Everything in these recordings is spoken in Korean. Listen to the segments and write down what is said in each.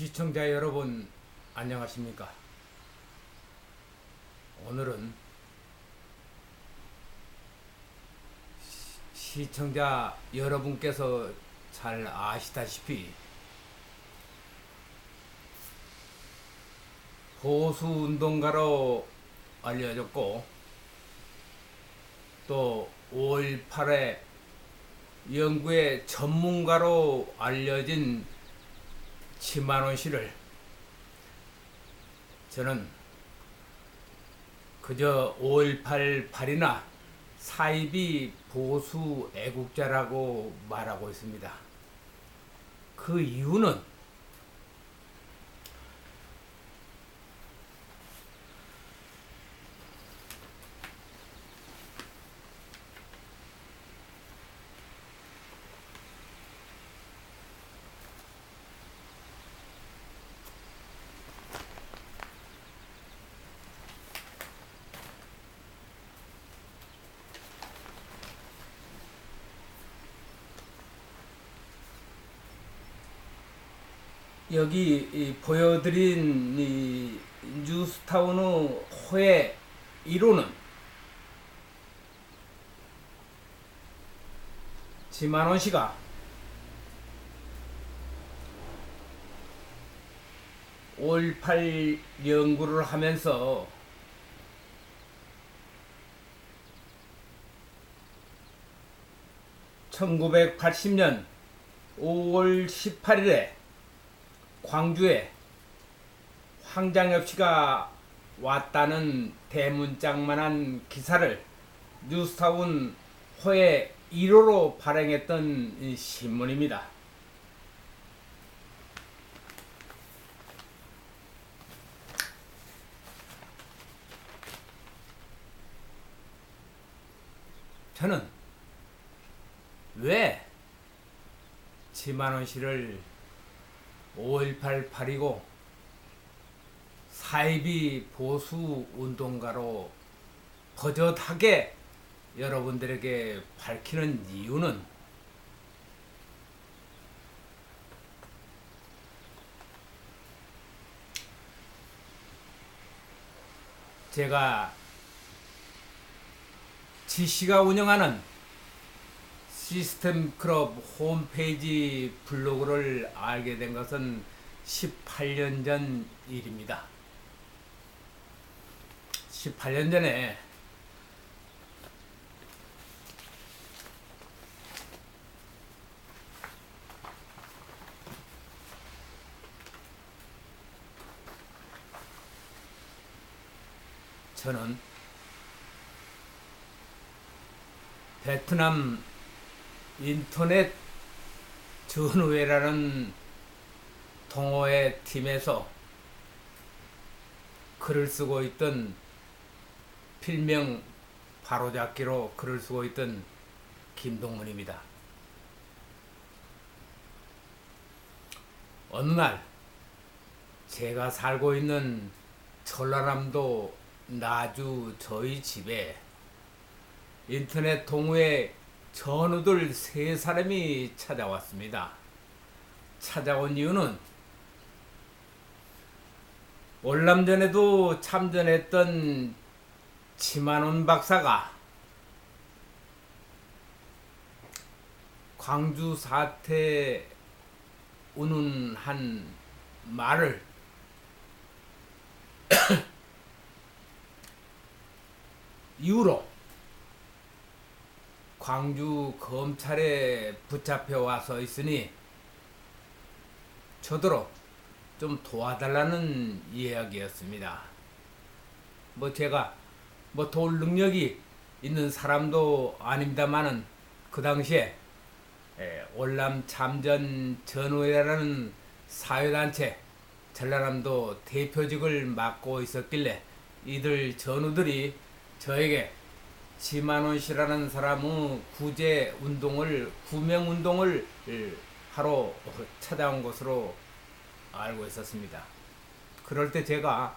시청자 여러분 안녕하십니까? 오늘은 시- 시청자 여러분께서 잘 아시다시피 보수 운동가로 알려졌고 또 5.18의 연구의 전문가로 알려진 치만원 씨를 저는 그저 5.18 발이나 사이비 보수 애국자라고 말하고 있습니다. 그 이유는 여기 이 보여드린 이 뉴스타운의 호의 1호는 지만원 씨가 (5.18) 연구를 하면서 (1980년 5월 18일에) 광주에 황장엽 씨가 왔다는 대문짝만한 기사를 뉴스타운 호의 1호로 발행했던 이 신문입니다. 저는 왜 지만원 씨를 5.18 사이비 보수 운동가로 버젓하게 여러분들에게 밝히는 이유는 제가 지씨가 운영하는 시스템 클럽 홈페이지 블로그를 알게 된 것은 18년 전 일입니다. 18년 전에 저는 베트남 인터넷 전우회라는 동호회 팀에서 글을 쓰고 있던 필명 바로잡기로 글을 쓰고 있던 김동문입니다. 어느 날 제가 살고 있는 전라남도 나주 저희 집에 인터넷 동호회 전우들 세 사람이 찾아왔습니다. 찾아온 이유는 월남전에도 참전했던 치만원 박사가 광주 사태 운운한 말을 이후로 광주 검찰에 붙잡혀 와서 있으니 저더러 좀 도와달라는 이야기였습니다. 뭐 제가 뭐 도울 능력이 있는 사람도 아닙니다만은 그 당시에 에, 월남 참전 전우회라는 사회단체 전라남도 대표직을 맡고 있었길래 이들 전우들이 저에게 지만원 씨라는 사람의 구제 운동을 구명 운동을 하러 찾아온 것으로 알고 있었습니다. 그럴 때 제가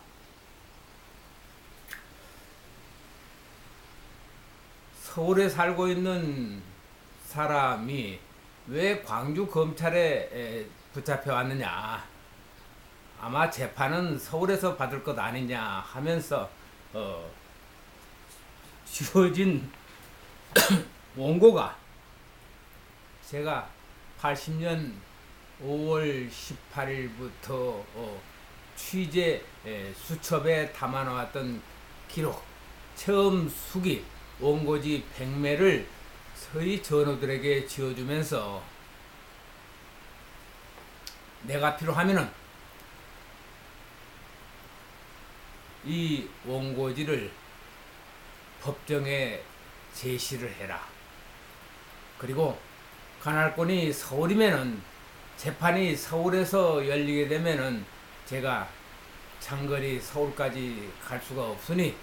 서울에 살고 있는 사람이 왜 광주 검찰에 에, 붙잡혀 왔느냐 아마 재판은 서울에서 받을 것 아니냐 하면서 어, 주어진 원고가 제가 80년 5월 18일부터 어, 취재 에, 수첩에 담아놓았던 기록 처음 수기 원고지 100매를 서희 전우들에게 지어주면서 내가 필요하면은 이 원고지를 법정에 제시를 해라. 그리고 관할권이 서울이면은 재판이 서울에서 열리게 되면은 제가 장거리 서울까지 갈 수가 없으니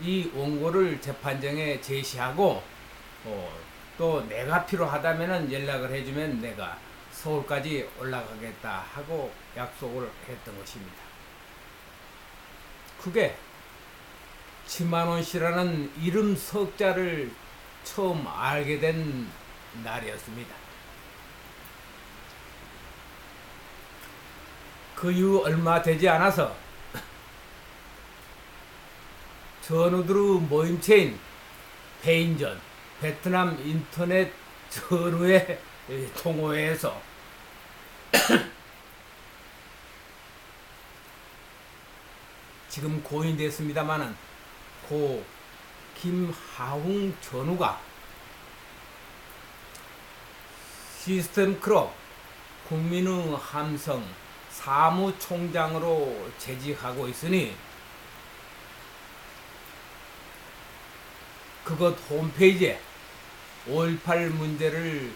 이 원고를 재판정에 제시하고 어, 또 내가 필요하다면은 연락을 해주면 내가 서울까지 올라가겠다 하고 약속을 했던 것입니다. 그게 치만원 씨라는 이름 석자를 처음 알게 된 날이었습니다. 그 이후 얼마 되지 않아서 전우들의 모임체인 베인전 베트남 인터넷 전우의 동호회에서 지금 고인됐습니다마는 고 김하웅 전우가 시스템 크롭 국민의 함성 사무총장으로 재직하고 있으니 그것 홈페이지에 5.18 문제를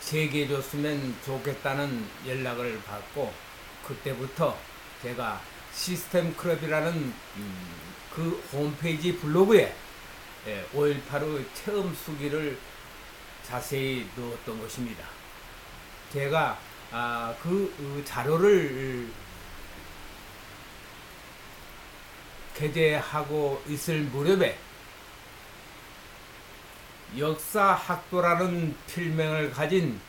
제기해 줬으면 좋겠다는 연락을 받고 그때부터 제가 시스템 클럽이라는 음, 그 홈페이지 블로그에 5.18의 체험 수기를 자세히 넣었던 것입니다. 제가 아, 그 자료를 게재하고 있을 무렵에 역사학도라는 필명을 가진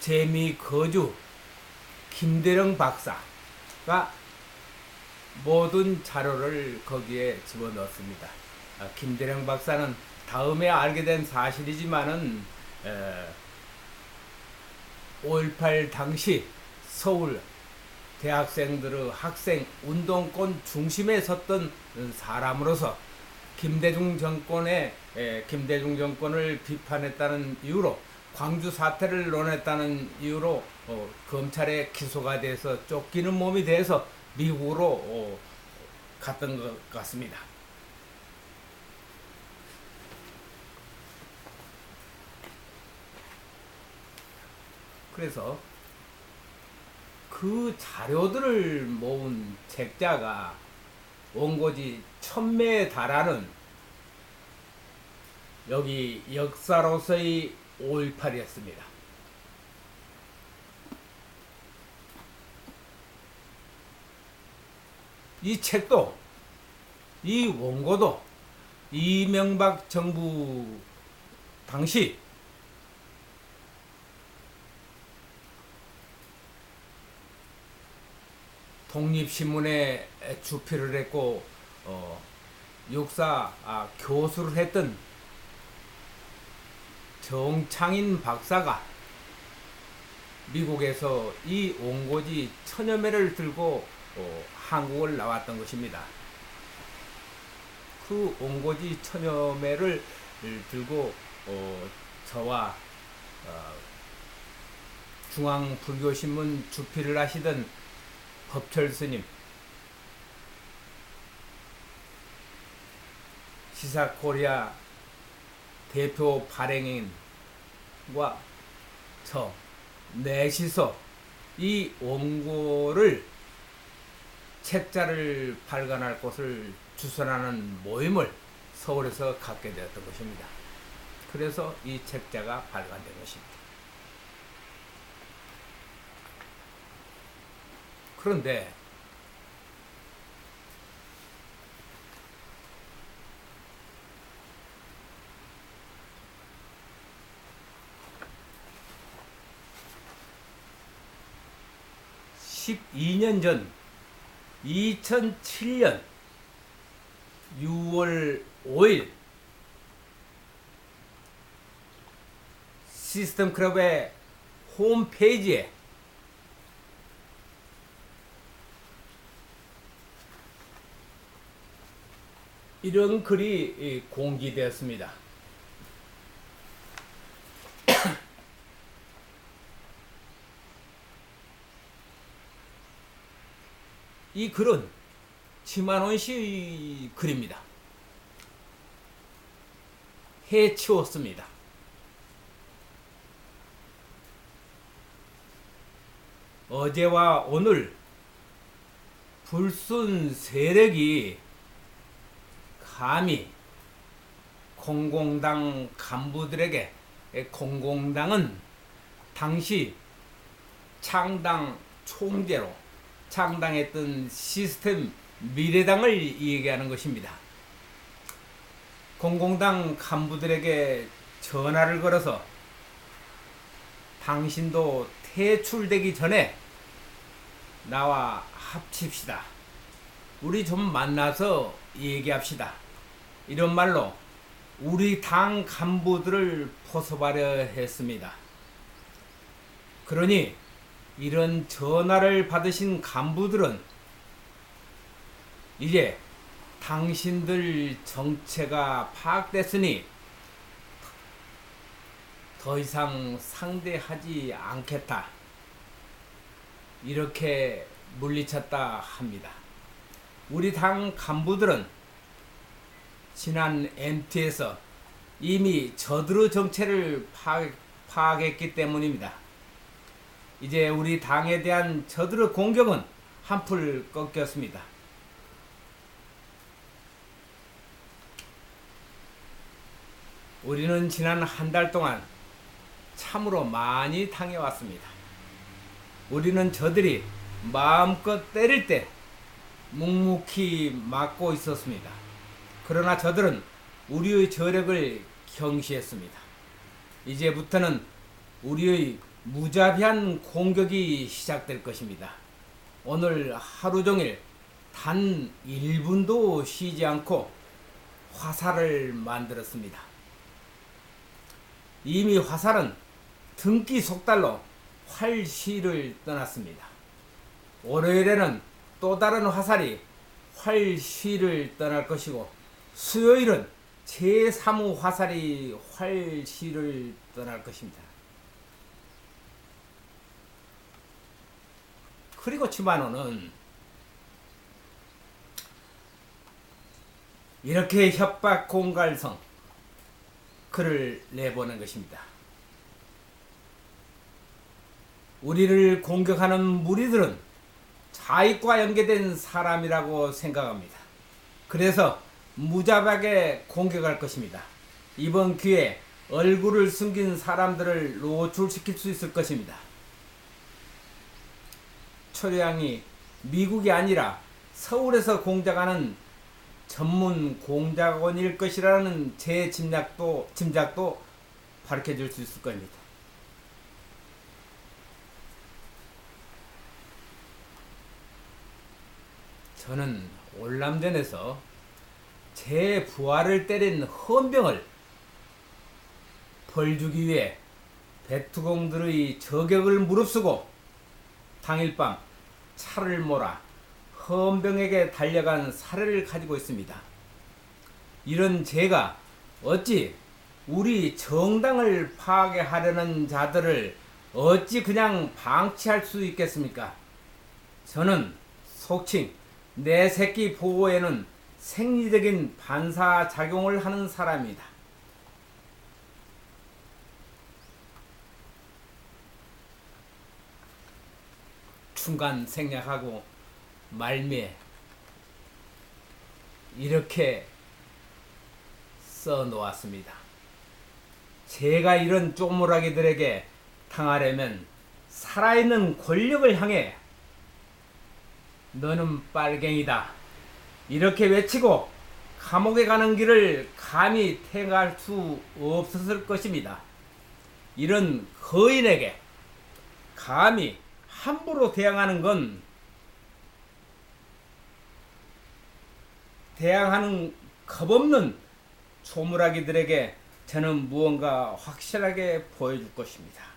재미 거주 김대령 박사가 모든 자료를 거기에 집어넣었습니다. 아, 김대령 박사는 다음에 알게 된 사실이지만은 5.18 당시 서울 대학생들의 학생 운동권 중심에 섰던 사람으로서 김대중 정권의 김대중 정권을 비판했다는 이유로 광주 사태를 논했다는 이유로 어, 검찰에 기소가 돼서 쫓기는 몸이 돼서 미국으로 어, 갔던 것 같습니다. 그래서 그 자료들을 모은 책자가 원고지 천매에 달하는 여기 역사로서의 5.18이었습니다. 이 책도 이 원고도 이명박 정부 당시 독립신문에 주필을 했고 어, 역사 아, 교수를 했던 정창인 박사가 미국에서 이 원고지 천여 매를 들고 어, 한국을 나왔던 것입니다. 그 원고지 천여 매를 들고 어, 저와 어, 중앙불교신문 주필을 하시던 법철 스님, 시사코리아 대표 발행인과 저 넷이서 이 원고를 책자를 발간할 곳을 주선하는 모임을 서울에서 갖게 되었던 것입니다. 그래서 이 책자가 발간된 것입니다. 그런데 12년 전 2007년 6월 5일 시스템 클럽의 홈페이지에 이런 글이 공개되었습니다. 이 글은 치만원 씨 글입니다. 해치웠습니다. 어제와 오늘 불순 세력이 감히 공공당 간부들에게 공공당은 당시 창당 총재로 창당했던 시스템 미래당을 얘기하는 것입니다. 공공당 간부들에게 전화를 걸어서 당신도 퇴출되기 전에 나와 합칩시다. 우리 좀 만나서 얘기합시다. 이런 말로 우리 당 간부들을 포섭하려 했습니다. 그러니 이런 전화를 받으신 간부들은 이제 당신들 정체가 파악됐으니 더 이상 상대하지 않겠다. 이렇게 물리쳤다 합니다. 우리 당 간부들은 지난 MT에서 이미 저들의 정체를 파악, 파악했기 때문입니다. 이제 우리 당에 대한 저들의 공격은 한풀 꺾였습니다. 우리는 지난 한 달 동안 참으로 많이 당해왔습니다. 우리는 저들이 마음껏 때릴 때 묵묵히 막고 있었습니다. 그러나 저들은 우리의 저력을 경시했습니다. 이제부터는 우리의 무자비한 공격이 시작될 것입니다. 오늘 하루 종일 단 1분도 쉬지 않고 화살을 만들었습니다. 이미 화살은 등기 속달로 활시를 떠났습니다. 월요일에는 또 다른 화살이 활시를 떠날 것이고 수요일은 제3호 화살이 활시를 떠날 것입니다. 그리고 치마노는 이렇게 협박 공갈성 글을 내보낸 것입니다. 우리를 공격하는 무리들은 자익과 연계된 사람이라고 생각합니다. 그래서 무자박에 공격할 것입니다. 이번 기회에 얼굴을 숨긴 사람들을 노출시킬 수 있을 것입니다. 초량이 미국이 아니라 서울에서 공작하는 전문 공작원일 것이라는 제 짐작도 짐작도 밝혀 줄수 있을 겁니다. 저는 올남전에서 제 부하를 때린 헌병을 벌주기 위해 배투공들의 저격을 무릅쓰고 당일 밤 차를 몰아 헌병에게 달려간 사례를 가지고 있습니다. 이런 제가 어찌 우리 정당을 파괴하려는 자들을 어찌 그냥 방치할 수 있겠습니까? 저는 속칭 내 새끼 보호에는 생리적인 반사작용을 하는 사람이다. 중간 생략하고 말미에 이렇게 써 놓았습니다. 제가 이런 쪼무라기들에게 당하려면 살아있는 권력을 향해 너는 빨갱이다. 이렇게 외치고 감옥에 가는 길을 감히 택할 수 없었을 것입니다. 이런 거인에게 감히 함부로 대항하는 건 대항하는 겁없는 조물아기들에게 저는 무언가 확실하게 보여줄 것입니다.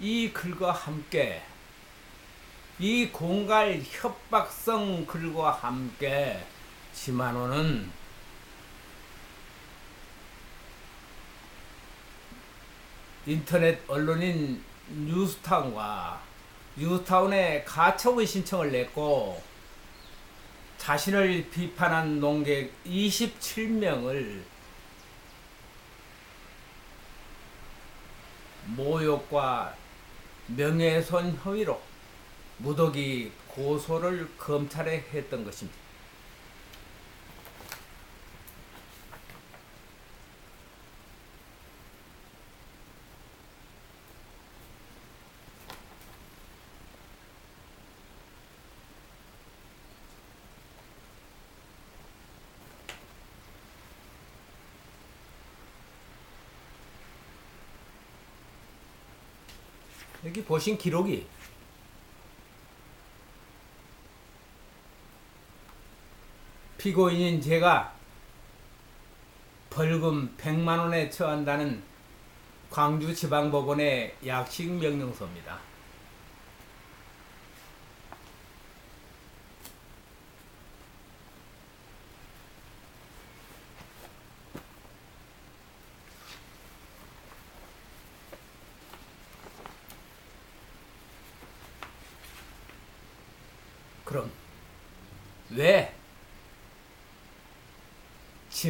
이 글과 함께 이 공갈 협박성 글과 함께 지만호는 인터넷 언론인 뉴스타운과 뉴스타운에 가처분 신청을 냈고 자신을 비판한 농객 27명을 모욕과 명예훼손 혐의로 무더기 고소를 검찰에 했던 것입니다. 여기 보신 기록이 피고인인 제가 벌금 100만 원에 처한다는 광주지방법원의 약식 명령서입니다.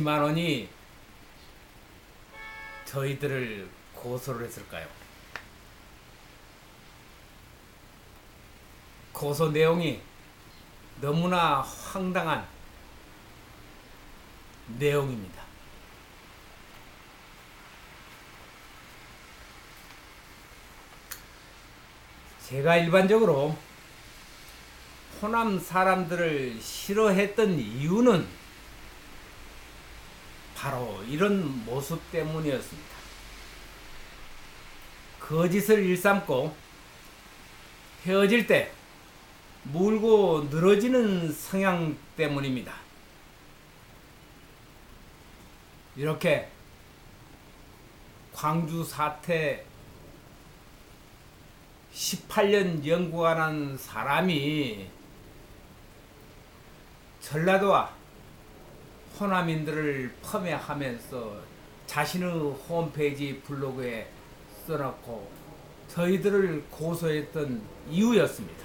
20만 원이 저희들을 고소를 했을까요? 고소 내용이 너무나 황당한 내용입니다. 제가 일반적으로 호남 사람들을 싫어했던 이유는 바로 이런 모습 때문이었습니다. 거짓을 일삼고 헤어질 때 물고 늘어지는 성향 때문입니다. 이렇게 광주 사태 18년 연구하는 사람이 전라도와 호남인들을 폄훼하면서 자신의 홈페이지 블로그에 써놓고 저희들을 고소했던 이유였습니다.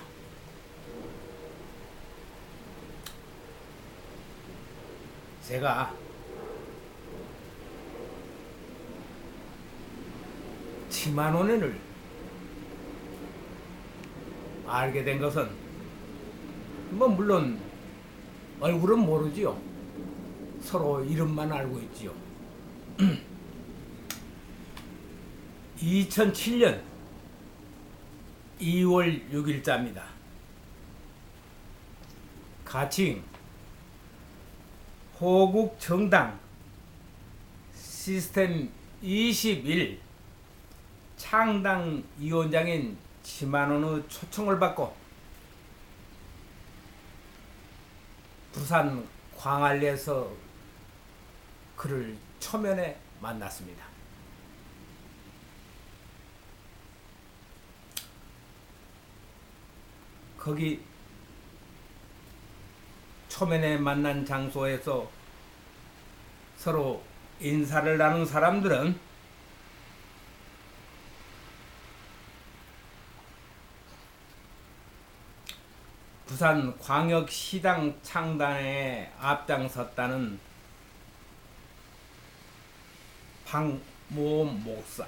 제가 치만원을 알게 된 것은 뭐 물론 얼굴은 모르지요. 서로 이름만 알고 있지요. 2007년 2월 6일자입니다. 가칭 호국 정당 시스템 21 창당 위원장인 지만원의 초청을 받고 부산 광안리에서 그를 초면에 만났습니다. 거기 초면에 만난 장소에서 서로 인사를 나눈 사람들은 부산 광역시당 창단에 앞장섰다는 박모음 목사